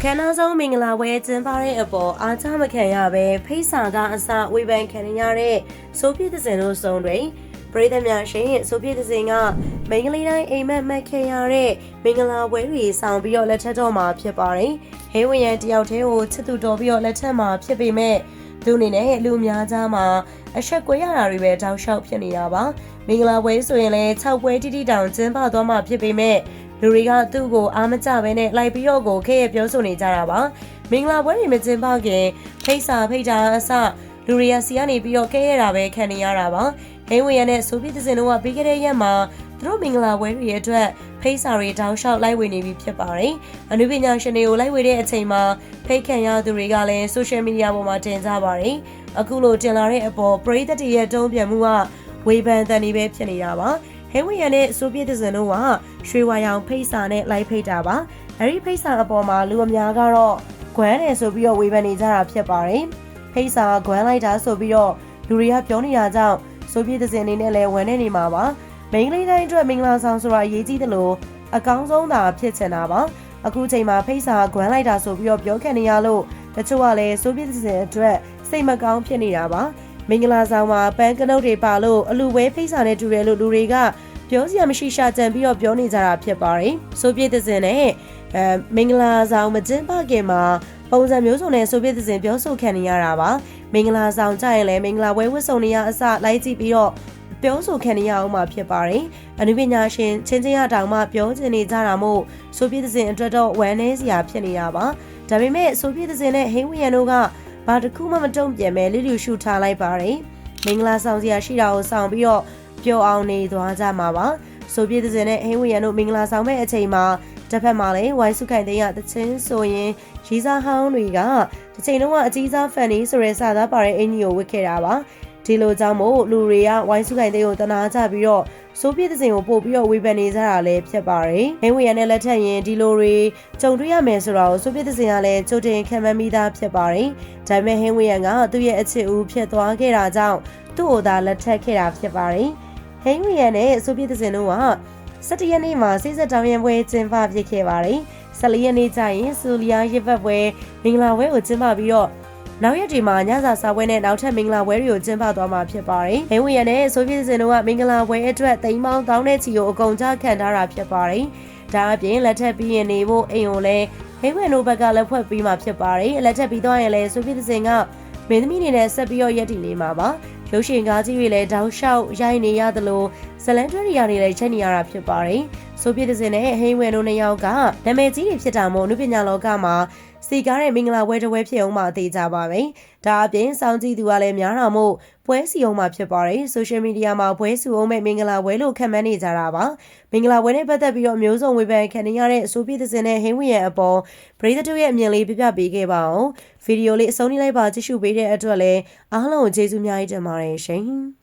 အခမ်းအနားဆုံးမင်္ဂလာပွဲကျင်းပတဲ့အပေါ်အားချမခံရပဲဖိတ်စာကအစဝေဖန်ခံရတဲ့ဆိုပြည့်သစင်တို့ဆုံးတွင်ပရိသတ်များရှင်ဆိုပြည့်သစင်ကမင်္ဂလိတိုင်းအိမ်မက်မှတ်ခဲ့ရတဲ့မင်္ဂလာပွဲတွေဆောင်ပြီးတော့လက်ထက်တော်မှာဖြစ်ပါတယ်။ဟဲဝရန်တယောက်တည်းကိုချစ်သူတော်ပြီးတော့လက်ထက်မှာဖြစ်ပေမဲ့သူအနေနဲ့လူအများကြားမှာအဆက်ကွဲရတာတွေပဲတောက်လျှောက်ဖြစ်နေတာပါ။မင်္ဂလာပွဲဆိုရင်လည်း6ပွဲတိတိတောင်ကျင်းပသွားမှာဖြစ်ပေမဲ့ လူတွေကသူ့ကိုအားမကျဘဲနဲ့လိုက်ပြီးတော့ကိုခဲရပြောဆိုနေကြတာပါမင်္ဂလာပွဲတွေမကျင်းပခင်ဖိတ်စာဖိတ်တာအစလူတွေကစီကနေပြီးတော့ခဲရတာပဲခံနေရတာပါဟင်းဝရနဲ့ဆိုဖီသစင်တို့ကပြီးခဲ့တဲ့ရက်မှာသူတို့မင်္ဂလာပွဲတွေအတွက်ဖိတ်စာတွေတောင်းလျှောက်လိုက်ဝေနေပြီဖြစ်ပါတယ်အနုပညာရှင်တွေကိုလိုက်ဝေတဲ့အချိန်မှာဖိတ်ခံရသူတွေကလည်း social media ပေါ်မှာတင်ကြပါတယ်အခုလိုတင်လာတဲ့အပေါ်ပရိသတ်တွေရဲ့တုံ့ပြန်မှုကဝေဖန်တန်နေပဲဖြစ်နေတာပါ ဟဲဝီယန်နဲ့ဆိုဗီယက်တစ်စင်တို့ကရွှေဝါရောင်ဖိတ်စာနဲ့လိုက်ဖိတ်တာပါအဲဒီဖိတ်စာအပေါ်မှာလူအများကတော့ဂွမ်းတယ်ဆိုပြီးတော့ဝေဖန်နေကြတာဖြစ်ပါတယ်ဖိတ်စာဂွမ်းလိုက်တာဆိုပြီးတော့လူတွေကပြောနေတာကြောင့်ဆိုဗီယက်တစ်စင်အနေနဲ့လည်းဝမ်းနေနေမှာပါမိန်းကလေးတိုင်းအတွက်မင်္ဂလာဆောင်ဆိုတာအရေးကြီးတယ်လို့အကောင်းဆုံးသာဖြစ်ချင်တာပါအခုချိန်မှာဖိတ်စာဂွမ်းလိုက်တာဆိုပြီးတော့ပြောခံနေရလို့တချို့ကလည်းဆိုဗီယက်တစ်စင်အတွက်စိတ်မကောင်းဖြစ်နေတာပါ မင်္ဂလာဆောင်မှာပန်းကနုတ်တွေပါလို့အလူဝဲဖိတ်စာနဲ့တူတယ်လို့လူတွေကပြောစရာမရှိရှာကြံပြီးတော့ပြောနေကြတာဖြစ်ပါတယ်။ဆိုပြည့်တဲ့စင်နဲ့အဲမင်္ဂလာဆောင်မကျင်းပခင်မှာပုံစံမျိုးစုံနဲ့ဆိုပြည့်တဲ့စင်ပြောဆိုခံနေရတာပါ။မင်္ဂလာဆောင်ကြရင်လည်းမင်္ဂလာပွဲဝတ်စုံတွေအစလိုက်ကြည့်ပြီးတော့ပြောဆိုခံနေရအောင်မှာဖြစ်ပါတယ်။အနုပညာရှင်ချင်းချင်းရတောင်မှပြောချင်နေကြတာမို့ဆိုပြည့်တဲ့စင်အတွက်တော့ဝမ်းနည်းစရာဖြစ်နေတာပါ။ဒါပေမဲ့ဆိုပြည့်တဲ့စင်နဲ့ဟင်းဝီယန်တို့က ဘာတစ်ခုမှမတုံ့ပြန်ပဲလိလူရှူထားလိုက်ပါတယ်။မင်္ဂလာဆောင်စရာရှိတာကိုဆောင်ပြီးတော့ပျော်အောင်နေသွားကြမှာပါ။ဆိုပြည့်တဲ့စင်နဲ့ဟင်းဝီယန်တို့မင်္ဂလာဆောင်မဲ့အချိန်မှာတစ်ဖက်မှာလည်းဝိုင်းစုခိုင်တဲ့ရတချင်းဆိုရင်ရီးစားဟောင်းတွေကတစ်ချိန်လုံးကအကြီးစားဖန်နီဆိုရဲစာသားပါတဲ့အင်ကြီးကိုဝတ်ခဲ့တာပါ။ ဒီလိုကြောင့်မို့လူတွေကဝိုင်းစုခိုင်တဲ့ကိုတနာကြပြီးတော့ဆိုပြည့်တဲ့စင်ကိုပို့ပြီးတော့ဝေဖန်နေကြတာလည်းဖြစ်ပါတယ်။ဟင်းဝီယန်နဲ့လက်ထက်ရင်ဒီလိုတွေကြုံတွေ့ရမယ်ဆိုတာကိုဆိုပြည့်တဲ့စင်ကလည်းကြိုတင်ခံမှန်းမိသားဖြစ်ပါတယ်။ဒါပေမဲ့ဟင်းဝီယန်ကသူ့ရဲ့အချစ်ဦးဖြစ်သွားခဲ့တာကြောင့်သူ့ကိုသာလက်ထက်ခဲ့တာဖြစ်ပါတယ်။ဟင်းဝီယန်နဲ့ဆိုပြည့်တဲ့စင်တို့က17ရက်နေ့မှာစိစက်တောင်ရင်ပွဲကျင်းပဖြစ်ခဲ့ပါတယ်။14ရက်နေ့ကျရင်ဆူလီယာရစ်ဘတ်ပွဲမင်္ဂလာပွဲကိုကျင်းပပြီးတော့ နောက်ရက်ဒီမှာညစာစာပွဲနဲ့နောက်ထပ်မင်္ဂလာပွဲတွေကိုကျင်းပသွားမှာဖြစ်ပါတယ်။ဟင်းဝီယန်နဲ့ဆိုဗီယက်စင်တို့ကမင်္ဂလာပွဲအတွက်တိမ်ပေါင်းတောင်းတဲ့ချီကိုအကုန်ကြခံထားတာဖြစ်ပါတယ်။ဒါအပြင်လက်ထပ်ပြီးရင်နေဖို့အိမ်ကိုလည်းဟင်းဝီယန်တို့ဘက်ကလည်းဖွဲ့ပြီးမှဖြစ်ပါတယ်။လက်ထပ်ပြီးသွားရင်လည်းဆိုဗီယက်စင်ကမင်းသမီးအနေနဲ့ဆက်ပြီးတော့ရက်တည်နေမှာပါ။ရုပ်ရှင်ကားကြီးတွေလည်းတောက်လျှောက်ရိုက်နေရသလိုဇလန်ဒရီယာတွေလည်းချက်နေရတာဖြစ်ပါတယ်။ဆိုပြည့်တဲ့စင်နဲ့ဟိန်းဝဲတို့နှစ်ယောက်ကနာမည်ကြီးတွေဖြစ်တာမို့အနုပညာလောကမှာ စီကားတဲ့မင်္ဂလာပွဲတစ်ပွဲဖြစ်အောင်မှအသေးကြပါပဲ။ဒါအပြင်စောင်းကြည့်သူကလည်းများတာမို့ပွဲစီအောင်မှဖြစ်ပါတယ်။ social media မှာပွဲစုအောင်မဲ့မင်္ဂလာပွဲလို့ခံမှန်းနေကြတာပါ။မင်္ဂလာပွဲနဲ့ပတ်သက်ပြီးတော့မျိုးစုံဝေဖန်ခံနေရတဲ့အဆိုပြည့်တဲ့စင်နဲ့ဟိန်းဝဲရဲ့အပေါ်ပရိသတ်တို့ရဲ့အမြင်လေးပြပြပေးခဲ့ပါအောင်။ဗီဒီယိုလေးအဆုံးထိလိုက်ပါကြည့်ရှုပေးတဲ့အတွက်လည်းအားလုံးကိုကျေးဇူးများကြီးတင်ပါတယ်ရှင်။